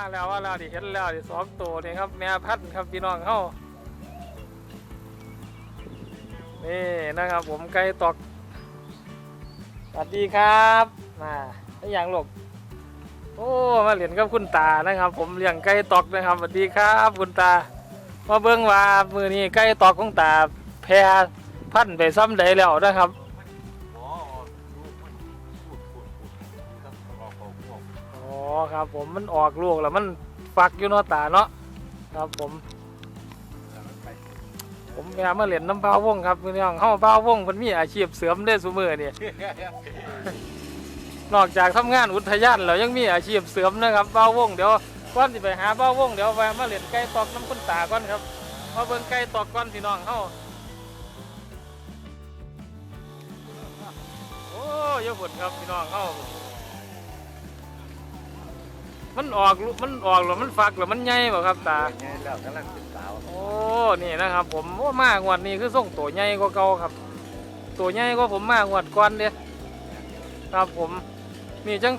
มาแล้วว่าแล้วดิเห็นแล้วดิสองตัวนี่ครับแม่พันธุ์ครับพี่น้องเฮานี่นะครับผมไก่ตอกสวัสดีครับมาได้ยังลูกโอ้มาเหรียนกับคุณตานะครับ ผมเลี้ยงไก่ตอกนะครับสวัสดีครับ คุณตามาเบิ่งว่ามือนี้ไก่ตอกของตาแพรพันไปซ้ำใดแล้วนะครับ ครับ ผมมันออกลูกแล้วมันฟักอยู่เนาะตาเนาะครับผมแล้วมันไปผมพยายามมาเล่นน้ำเบาวงครับพี่น้องเฮาเบาวงมันมีอาชีพเสริมได้ซุมือนี่นอกจากทำงานอุทยานแล้วยังมีอาชีพเสริมนะครับเบาวงเดี๋ยวก่อนสิไปหาเบาวงเดี๋ยวแวะมาเล่นไก่ตอกน้ำคุณตาก่อนครับมาเบิ่งไก่ตอกก่อนพี่น้องเฮาโอ้ยอยาฝนครับพี่น้องเฮา มันออกลูกมันออกแล้วมันฟักแล้วมันใหญ่บ่ครับตา ไงแล้วกำลังเป็นสาวโอ้ นี่นะครับ ผมโอ้มากงวดนี้คือส่งตัวใหญ่กว่าเก่าครับ ตัวใหญ่กว่าผมมากงวดก่อนเด้ครับผมนี่จัง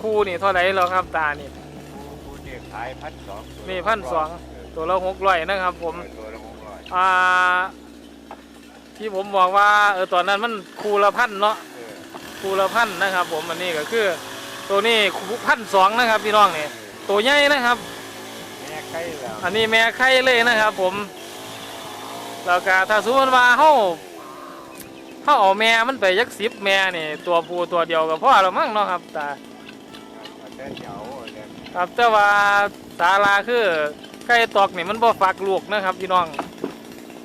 คูนี่เท่าไหร่แล้วครับตานี่คูเนี่ยขายพันสองนี่พันสองตัวละหกร้อยนะครับ ผม ตัวละหกร้อยอ่า ที่ผมบอกว่าเออตอนนั้นมันคูละพันเนาะ เออคูละพันนะครับ ผมอันนี้ก็คือ ตัวนี้พันสองนะครับพี่น้องนี่ตัวใหญ่นะครับ แม่ไข่แล้วอันนี้แม่ไข่เลยนะครับ ผมแล้วก็ถ้าสมมติว่าเฮาเฮาเอาแม่มันไปยักสิบแม่นี่ตัวผู้ตัวเดียวก็พอแล้วมั้งเนาะครับตาแต่เหนียวเนี่ยครับแต่ว่าสาลาคือไก่ตอกนี่มันบ่ฟักลูกนะครับพี่น้อง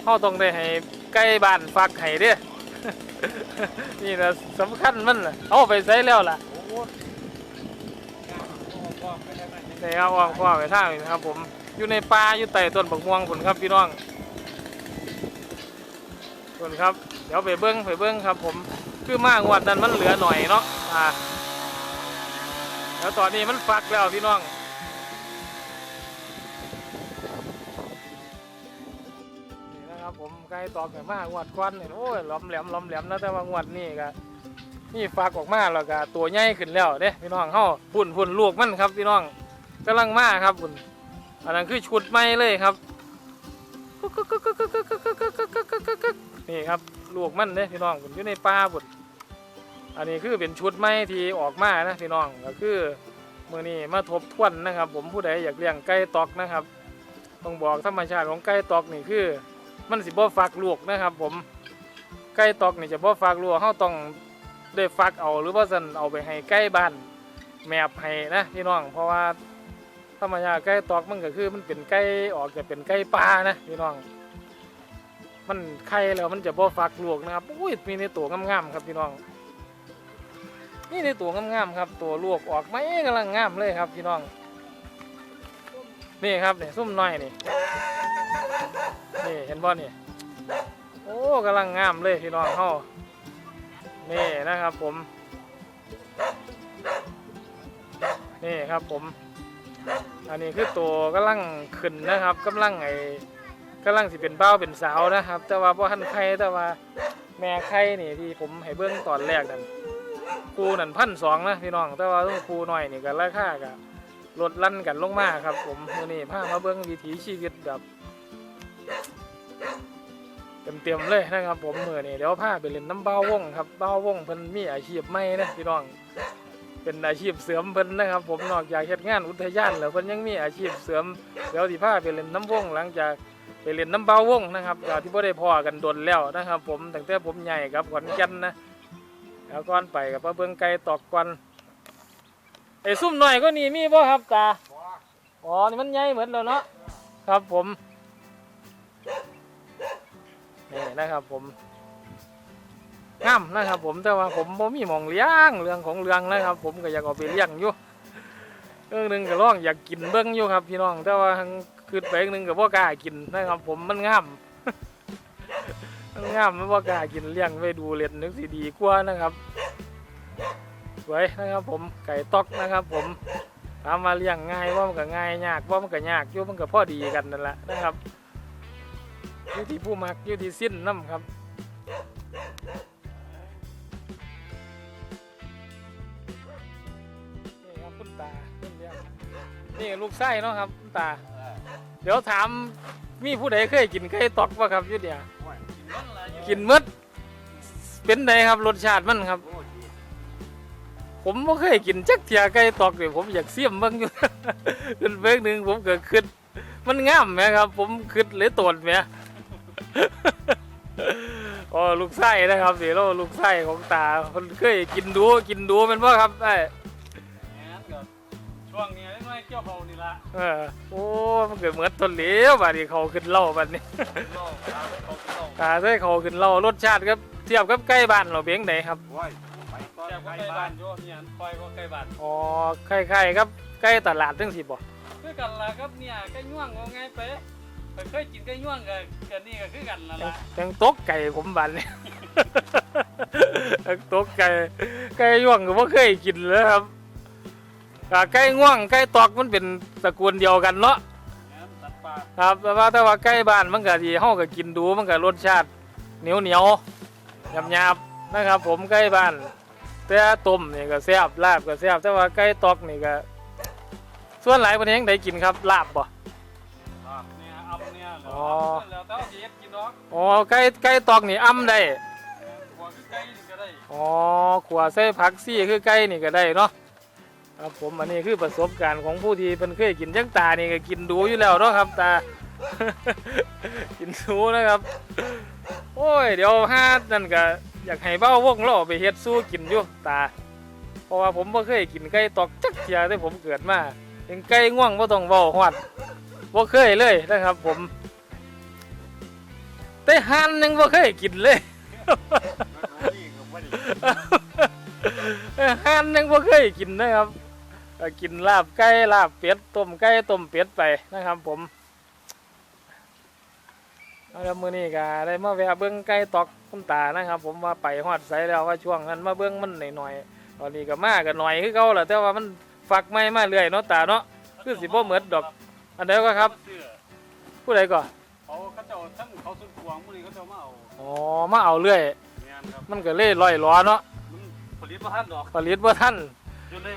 เฮาต้องได้ให้ไก่บ้านฟักให้เด้ นี่นะสำคัญมันน่ะเอาไปใส่แล้วล่ะ โอ้โหงานโอ้โหไม่ได้ นี่ครับวางพ่อไปทางนี่นะครับ ผมอยู่ในป่าอยู่ใต้ต้นบักม่วงผลครับพี่น้องผลครับ เดี๋ยวไปเบิ้งไปเบิ้งครับ ผมคือมากงวดนั้นมันเหลือหน่อยเนาะอ่าแล้วตอนนี้มันฟักแล้วพี่น้องนี่นะครับผมไก่ตอกแบบมากงวดก้อนเนี่ยโอ้ยหล้อมแหลมหล้อมแหลมนะแต่ว่างวดนี้ก็นี่ฟักออกมาแล้วก็ตัวใหญ่ขึ้นแล้วเด้พี่น้องเฮาพุ่นพุ่นลูกมันครับพี่น้อง กำลังมาครับพุ่นอันนั้นคือชุดใหม่เลยครับนี่ครับลูกมันเด้พี่น้องผมอยู่ในป่าบุญอันนี้คือเป็นชุดไม้ที่ออกมานะพี่น้องก็คือมือนี้มาทบทวนนะครับ ผมผู้ใดอยากเลี้ยงไก่ตอกนะครับต้องบอกธรรมชาติของไก่ตอกนี่คือ มันสิบ่ฟักลูกนะครับ ผมไก่ตอกนี่จะบ่ฟักลูกเขาต้องได้ฟักเอาหรือว่าสันเอาไปให้ไก่บ้านแมบให้นะพี่น้องเพราะว่า ธรรมชาติไก่ตอกมันก็คือมันเป็นไก่ออกจะเป็นไก่ป่านะพี่น้อง มันไข่แล้วมันจะบ่ฟักลูกนะครับอุ้ยมีในตัวงามๆครับพี่น้องนี่ในตัวงามๆครับ ตัวลูกออกไหมกำลังงามเลยครับพี่น้อง นี่ครับเนี่ยซุ่มน้อยนี่นี่เห็นบ่นี่โอ้กำลังงามเลยพี่น้องเฮานี่นะครับผม นี่ครับผม อันนี้คือตัวกำลังขึ้นนะครับกำลังไอ้กำลังสิเป็นเบ้าเป็นสาวนะครับ แต่ว่าพ่ทันไข่แต่ว่าแม่ไข่นี่ที่ผมให้เบื้องตอนแรกนั่นคูนั่นพันสองนะพี่น้อง แต่ว่าต้องคูหน่อยนี่ก็ราคาก็ลดลั่นกันลงมาครับ ผมมื้อนี้พามาเบื้องวิถีชีวิตแบบเต็มๆเลยนะครับ ผมมื้อนี้เดี๋ยวพาไปเล่นน้ำเบ้าวงครับเบ้าวงเพิ่นมีอาชีพใหม่นะพี่น้อง เป็นอาชีพเสริมเพิ่นนะครับ ผมนอกจากเฮ็ดงานอุทยานแล้วเพิ่นยังมีอาชีพเสริมเดี๋ยวสิพาไปเล่นน้ำวงหลังจากไปเล่นน้ำเบาวงนะครับจากที่พ่ได้พ่อกันดนแล้วนะครับ ผมตั้งแต่ผมใหญ่ครับขอนแก่นนะแล้วก่อนไปกับพระเบิ้งไก่ตอกกวนไอ้ซุ่มหน่อยก็นี่มีบ่ครับตาอ๋อนี่มันใหญ่เหมือนแล้วเนาะครับผมนี่นะครับผม งามนะครับ ผมแต่ว่าผมบ่มีหมองเลี้ยงเรื่องของเรื่องนะครับ ผมก็อยากเอาไปเลี้ยงอยู่เรื่องหนึ่งก็ร้องอยากกินเบิ้งอยู่ครับ พี่น้อง แต่ว่าคือไปหนึ่งกับว่ากล้ากินนะครับ ผมมันงามมันงามมันว่กล้ากินเลี้ยงไว้ดูเล่นนึกสิดีกว่านะครับสวยนะครับ ผมไก่ตอกนะครับ ผมถามมาเลี้ยงง่ายว่ามันก็ง่ายยากว่ามันก็ยากอยู่มันก็พอดีกันนั่นแหละนะครับอยู่ที่ผู้มักอยู่ที่สิ้นน้ำครับ นี่ครับคุณตาคุณเลี้ยงนี่ลูกไส้เนาะครับคุณตาเออเดี๋ยวถามมีผู้ใดเคยกินไก่ตอกป่ะครับอยุดเนี่ยโอ้ยกินมันละอยู่กินหมดเป็นไงครับรสชาติมันครับโอ้ยดีผมไม่เคยกินจักเทียไก่ตอกเลยผมอยากเสียมเบ้างอยู่ขึ้นเบิกหนึ่งผมก็คิดมันงามไหมครับ ผมคิดเลยตนไหมอ๋อลูกไส้นะครับเดี๋ยวเราลูกไส้ของตาคนเคยกินดูกินดูแมันป่ะครับไอ้แอนก็ช่วงนี้ไอ้น้อย เกี่ยวเขานี่ละเออโอ้มันเกิดเหมือนต้นเหลวบัดนี้เขาขึ้นเหล่าบัดนี้เล่าตามเขาที่เล่าตาใส่เขาขึ้นเหล่ารสชาติครับเทียบกับไก่บ้านเราเพียงไหนครับโอ้ยไปต้อนแซ่บก็ไก่ใกล้บ้าบ้านนโยเนี่ยคอยก็ใกล้บ้านอ๋อคล้ายๆครับไก่ตลาดจังสิบ่คือกันล่ะครับเนี่ยไก่ย่วงว่าไงไปไปเคยกินไก่ย่วงกับกันนี่ก็คือกันนั่นล่ะยังตกไก่ผมบัดนี้ยังตกไก่ไก่ย่วงก็บ่เคยกินเลยครับ กับไก่ง่วงไก่ตอกมันเป็นตระกูลเดียวกันเนาะแม่นสัตว์ป่าครับแต่ว่าถ้าว่าไก่บ้านมันก็สิเฮาก็กินดูมันก็รสชาติเหนียวเหนียวๆหยาบๆนะครับ ผมไก่บ้าน แต่ต้มนี่ก็แซ่บลาบก็แซ่บแต่ว่าไก่ตอกนี่ก็ ส่วนหลายประเทศได้กินครับลาบบ่เนี่ยเอาเนี่ยเหรอ๋ออแล้วแต่ว่าสิเฮ็ดกินดอกอ๋อไก่ไก่ตอกนี่อ้ำได้หัวคือไก่นี่ก็ได้อ๋อขัวใส่ผักซี่คือไก่นี่ก็ได้เนาะ ครับผมอันนี้คือประสบการณ์ของผู้ที่เป็นเคยกินจังตานี่ก็กินดูอยู่แล้วเนาะครับตา กินดูนะครับ โอ้ย เดี๋ยวห้านั่นก็อยากให้เบ้าวงเราไปเฮ็ดสู้กินอยู่ตา เพราะว่าผมบ่เคยกินไก่ตอกจักเทียแต่ผมเกิดมาถึงไก่ง่วงบ่ต้องเว้าฮอดบ่เคยเลยนะครับ ผมแต่ห่านยังบ่เคยกินเลยนี่ก็ไม่ได้เอ้ยห่านยังบ่เคยกินนะครับ ก็กินลาบไก่ลาบเป็ดต้มไก่ต้มเป็ดไปนะครับผมเอาแล้วมื้อนี้ก็ได้มาแวะเบิ่งไก่ตอกคุณตานะครับ ผมว่าไปฮอดไสแล้วว่าช่วงนั้นมาเบิ่งมันหน่อยๆตอนนี้ก็มาก็หน่อยคือเก่าแหละแต่ว่ามันฝักใหม่มาเรื่อยเนาะตาเนาะคือสิบ่เหมือนดอก อันใดก็ครับเสื้อผู้ใดก็เขาเขาเจ้าทั้งเขาสุดขวางมื้อนี้เขาเจ้ามาเอาอ๋อมาเอาเรื่อยแม่นครับมันก็เล่ร่อยล้อเนาะมันผลิตบ่ทันดอกผลิตบ่ทัน จนได้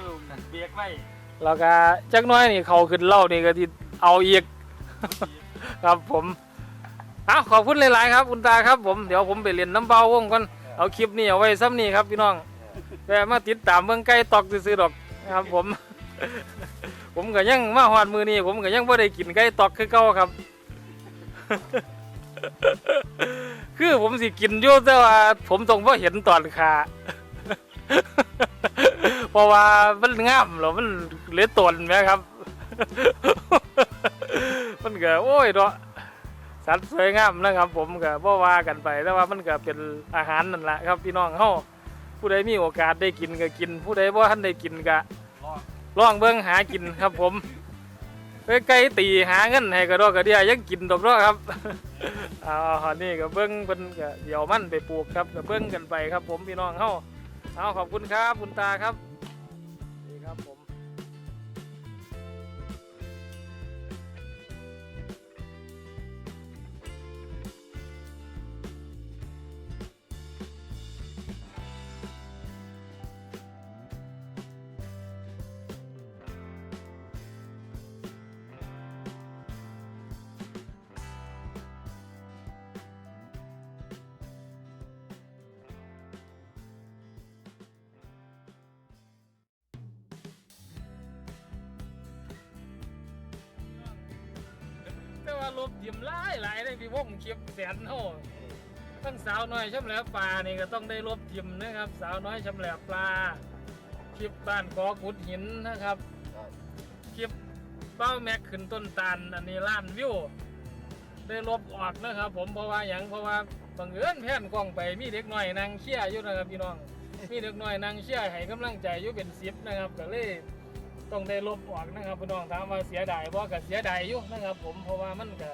เบรกไว้แล้วก็จักหน้อยนี่เขาขึ้นเหล่านี่ก็ที่เอาอีก ครับผมเอาขอบคุณหลาย ๆ ครับคุณตาครับผมเดี๋ยวผมไปเรียนน้ำเบาวงก่อนเอาคลิปนี้เอาไว้ซ้ำนี่ครับพี่น้องแต่มาติดตามเมืองไก่ตอกซื้อๆดอกนะครับ ผม ผมก็ยังมาหอดมือนี้ผมก็ยังไม่ได้กินไก่ตอกคือเก่าครับ คือผมสิกินอยู่แต่ว่าผมต้องพ่เห็นตอนขา เพราะว่ามันงามหรอมันเหลือตนไหมครับ มันก็โอ้ยเนาะสัตว์สวยงามนะครับ ผมก็บ่ว่ากันไปแต่ว่ามันก็เป็นอาหารนั่นแหละครับ พี่น้องเฮาผู้ใดมีโอกาสได้กินก็กิน ผู้ใดบ่ทันได้กินก็รอลองเบิ่งหากินครับผมเอ้ยไก่ตีหาเงินให้กระดอกกระเดียยังกินดอกเนาะครับเอาอันนี้ก็เบิ่งเพิ่นก็เดี๋ยวมันไปปลูกครับก็เบิ่งกันไปครับ ผมพี่น้องเฮาเอาขอบคุณครับคุณตาครับ ลบยิ้มหลายหลายได้พี่วงคลิปแสนเฮาทั้งสาวน้อยชำแหละปลานี่ก็ต้องได้ลบยิ้มนะครับ สาวน้อยชำแหละปลาคลิปบ้านกอขุดหินนะครับคลิปเป้าแม็กขึ้นต้นตาลอันนี้ล้านวิวได้ลบออกนะครับ ผมเพราะว่าอย่างเพราะว่าบังเอิญแผ่นกล้องไปมีเด็กน้อยนางเชียร์อยู่นะครับพี่น้องมีเด็กน้อยนางเชียร์ให้กำลังใจอยู่เป็นสิบนะครับก็เลย ต้องได้ลบออกนะครับพี่น้องถามว่าเสียดายบ่ก็เสียดายอยู่นะครับ ผมเพราะว่ามันก็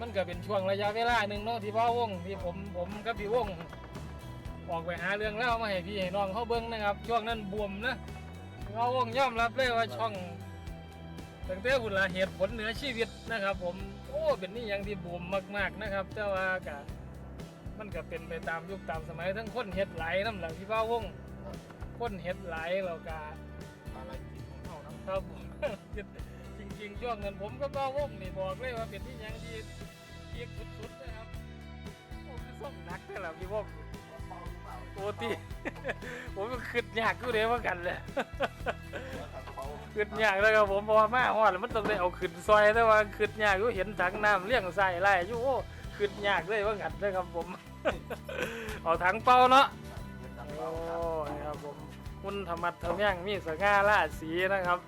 มันก็เป็นช่วงระยะเวลาหนึ่งเนาะที่พ่อวงที่ผมผมกับพี่วงออกไปหาเรื่องเล่ามาให้พี่ให้น้องเขาเบิ้งนะครับ ช่วงนั้นบวมนะพ่อวงยอมรับเลยว่าช่องตั้งแต่หุ่นละเหตุผลเหนือชีวิตนะครับ ผมโอ้เป็นนี่ย่างที่บวมมาก ๆนะครับ แต่ว่าก็มันก็เป็นไปตามยุคตามสมัยทั้งคนเฮ็ดไหลายน้ำหลังที่พ่อวง คนเฮ็ดหลายเราก็ภารกิจของเขานะครับผมจริงๆ ช่วงนั้นผมก็บ้าวงนี่บอกเลยว่าเป็นที่ยังที่เพียกสุดๆนะครับโอ้คือส่งหนักเลยล่ะพี่วงโอ้ตีผมก็ขึ้นยากกูเด้ว่ากันเลยขึ้นยากแล้วครับผมเพราะว่ามาฮอดแล้วมันต้องได้เอาขึ้นซอยแต่ว่าขึ้นยากอยู่เห็นถังน้ำเลี้ยงใส่ไล่อยู่โอ้ขึ้นยากเลยว่ากันเลยครับผม เอาถังเป่าเนาะโอ้ ยครับผมคุณธรรมัดธรรมยังมีสง่าราชสีนะครับ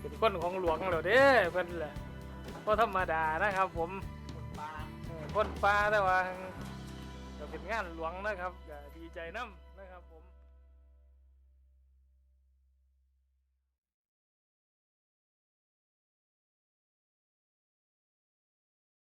เป็นคนของหลวงแล้วเด้เพิ่นแหละก็ธรรมดานะครับ ผมเออคนป้าแต่ว่าก็เป็นงานหลวงนะครับก็ดีใจน้ำนะครับผม